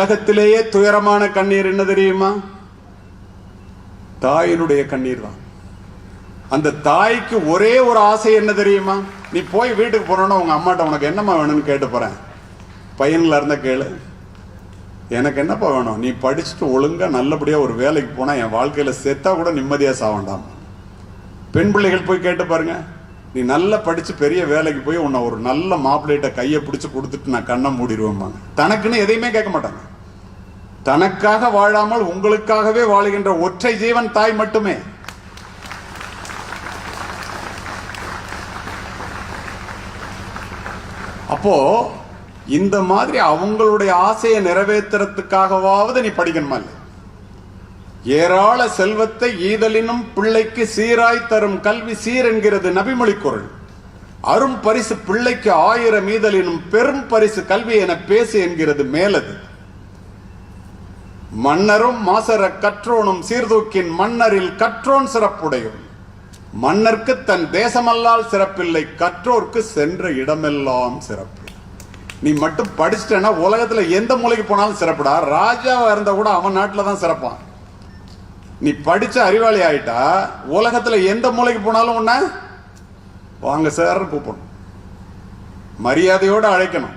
உலகத்திலேயே துயரமான கண்ணீர் என்ன தெரியுமா? தாயினுடைய கண்ணீர் தான். அந்த தாய்க்கு ஒரே ஒரு ஆசை என்ன தெரியுமா? நீ போய் வீட்டுக்கு போனோன்னா உங்க அம்மாட்ட உனக்கு என்னம்மா வேணும்னு கேட்டு போறேன். பையன்ல இருந்த கேளு. எனக்கு என்னப்பா வேணும்? நீ படிச்சுட்டு ஒழுங்கா நல்லபடியா ஒரு வேலைக்கு போனா என் வாழ்க்கையில செத்தா கூட நிம்மதியா சாவண்டாம் பெண் பிள்ளைகள் போய் கேட்டு பாருங்க. நீ நல்லா படிச்சு பெரிய வேலைக்கு போய் உன்னை ஒரு நல்ல மாப்பிள்ளைகிட்ட கையை பிடிச்சி கொடுத்துட்டு நான் கண்ணை மூடிடுவேம்பாங்க. தனக்குன்னு எதையுமே கேட்க மாட்டாங்க. தனக்காக வாழாமல் உங்களுக்காகவே வாழுகின்ற ஒற்றை ஜீவன் தாய் மட்டுமே. அப்போ இந்த மாதிரி அவங்களுடைய ஆசையை நிறைவேற்றுறதுக்காகவாவது நீ படிக்கணுமா இல்லை ஏராள செல்வத்தை ஈதலினும் பிள்ளைக்கு சீராய் தரும் கல்வி சீர் என்கிறது நபிமொழி குரல். அரும் பரிசு பிள்ளைக்கு ஆயிரம் ஈதலினும் பெரும் பரிசு கல்வி என பேசு என்கிறது மேலது. மன்னரும் மாசர கற்றோனும் சீர்தூக்கின் மன்னரில் கற்றோன் சிறப்புடையும் மன்னர்க்கு தன் தேசமல்லால் சிறப்பில்லை கற்றோர்க்கு சென்ற இடமெல்லாம் சிறப்பு. நீ மட்டும் படிச்சிட்டேன்னா உலகத்துல எந்த மூலைக்கு போனாலும் சிறப்புடா. ராஜாவா இருந்தா கூட அவன் நாட்டில் தான் சிறப்பான். நீ படிச்ச அறிவாளி ஆயிட்டா உலகத்துல எந்த மூலைக்கு போனாலும் உன்ன வாங்க சார் கூப்பிடணும். மரியாதையோடு அழைக்கணும்.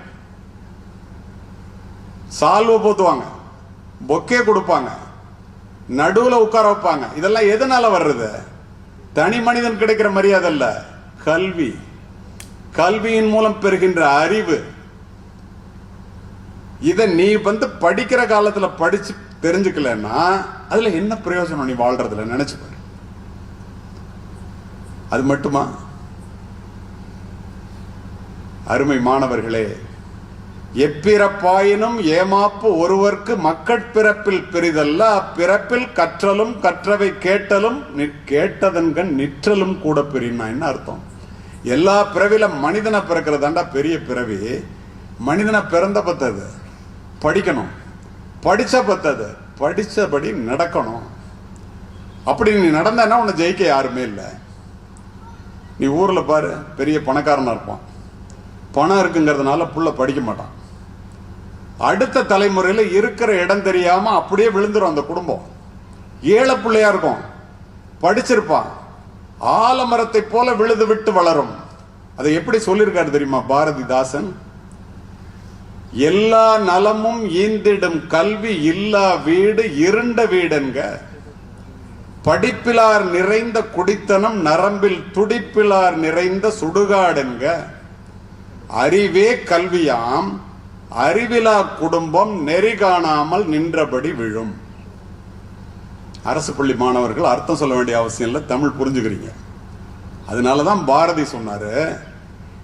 சால்வை போத்துவாங்க. பொக்கே கொடுப்பாங்க. நடுவுல உட்கார வைப்பாங்க. இதெல்லாம் எதனால வர்றது? தனி மனிதன் கிடைக்கிற மரியாதை அல்ல கல்வி. கல்வியின் மூலம் பெறுகின்ற அறிவு. இதை நீ வந்து படிக்கிற காலத்துல படிச்சு தெரிஞ்சுக்கலன்னா அதுல என்ன பிரயோஜனம் நீ வாழ்றதுல? நினைச்சு பாரு. அது மட்டுமா? அருமை மாணவர்களே எப்பிறப்பாயினும் ஏமாப்பு ஒருவர்க்கு மக்கட்பிறப்பில் பெரிதல்ல அப்பிறப்பில் கற்றலும் கற்றவை கேட்டலும் நி- கேட்டதன்கண் நிற்றலும் கூட பெரியனா என்ன அர்த்தம்? எல்லா பிறவில மனிதனை பிறக்கிறதாண்டா பெரிய பிறவி. மனிதனை பிறந்த பத்தது படிக்கணும். படிச்ச பத்தது படிச்சபடி நடக்கணும். அப்படி நீ நடந்தனா உன்னை ஜெயிக்க யாருமே இல்லை. நீ ஊர்ல பாரு பெரிய பணக்காரனா இருப்பான். பணம் இருக்குங்கிறதுனால புள்ள படிக்க மாட்டான். அடுத்த தலைமுறையில் இருக்கிற இடம் தெரியாமல் அப்படியே விழுந்துரும் அந்த குடும்பம். ஏழை பிள்ளையா இருக்கும். படிச்சிருப்பான். ஆலமரத்தை போல விழுது விட்டு வளரும். அதை எப்படி சொல்லியிருக்காரு தெரியுமா பாரதிதாசன்? எல்லா நலமும் ஈந்திடும் கல்வி இல்லா வீடு இருண்ட வீடுங்க படிப்பிலார் நிறைந்த குடித்தனம் நரம்பில் துடிப்பிலார் நிறைந்த சுடுகாடுங்க அறிவே கல்வியாம். அறிவிலா குடும்பம் நெறி காணாமல் நின்றபடி விழும். அரசு பள்ளி மாணவர்கள் அர்த்தம் சொல்ல வேண்டிய அவசியம் இல்லை தமிழ் புரிஞ்சுக்கிறீங்க. அதனாலதான் பாரதி சொன்னாரு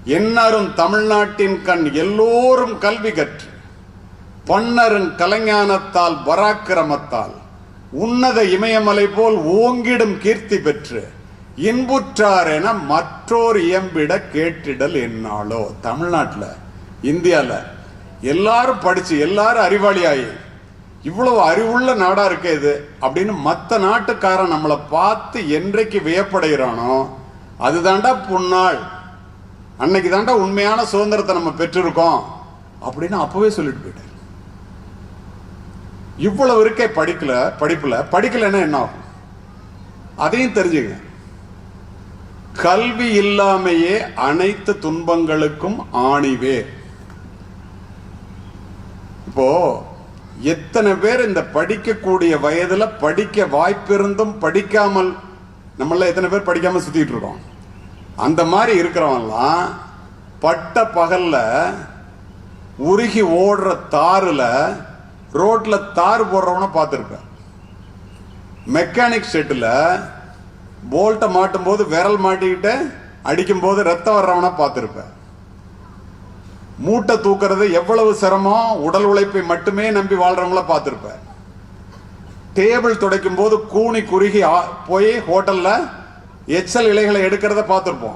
என்னரும் தமிழ்நாட்டின் கண் எல்லோரும் கல்வி கற்று பன்னரும் கலைஞானத்தால் பராக்கிரமத்தால் உன்னத இமயமலை போல் ஓங்கிடும் கீர்த்தி பெற்று இன்புற்றார் என மற்றோர் இயம்பிட கேட்டிடல் என்னாலோ. தமிழ்நாட்டில் இந்தியாவில் எல்லாரும் படிச்சு எல்லாரும் அறிவாளியாயி இவ்வளவு அறிவுள்ள நாடா இருக்கே இது அப்படின்னு மற்ற நாட்டுக்காரன் நம்மளை பார்த்து என்றைக்கு வியப்படைகிறானோ அதுதாண்டா புன்னாள் அன்னைக்கு தாண்டா உண்மையான சுதந்திரத்தை நம்ம பெற்றிருக்கோம் அப்படின்னு அப்பவே சொல்லிட்டு போயிட்டார். இவ்வளவு இருக்கே படிக்கல படிப்புல. படிக்கலைன்னா என்ன ஆகும்? அதையும் தெரிஞ்சுங்க. கல்வி இல்லாமையே அனைத்து துன்பங்களுக்கும் ஆணிவே இப்போ எத்தனை பேர் இந்த படிக்கக்கூடிய வயதுல படிக்க வாய்ப்பிருந்தும் படிக்காமல் நம்மள எத்தனை பேர் படிக்காம சுத்திட்டு இருக்கோம்? அந்த மாதிரி இருக்கிறவங்கலாம் பட்ட பகல்ல உருகி ஓடுற தாறுல ரோட்ல தார் போடுறவன பார்த்துருப்பேன் மெக்கானிக் ஷெட்டில் போல்ட்டை மாட்டும் போது விரல் மாட்டிக்கிட்டு அடிக்கும் போது ரத்தம் வர்றவனா பார்த்துருப்பேன் மூட்டை தூக்குறது எவ்வளவு சிரமம் உடல் உழைப்பை மட்டுமே நம்பி வாழ்றவங்கள பார்த்துருப்பேன் டேபிள் துடைக்கும் போது கூனி குறுகி ஆ- போய் ஹோட்டலில் எச்சல் இலைகளை எடுக்கிறத பார்த்துருப்போம்.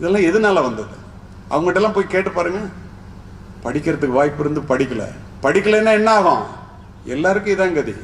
இதெல்லாம் எதனால வந்தது? அவங்ககிட்டலாம் போய் கேட்டு பாருங்க. படிக்கிறதுக்கு வாய்ப்பு இருந்து படிக்கல. படிக்கலைன்னா என்ன ஆகும்? எல்லாருக்கும் இதான் கதி.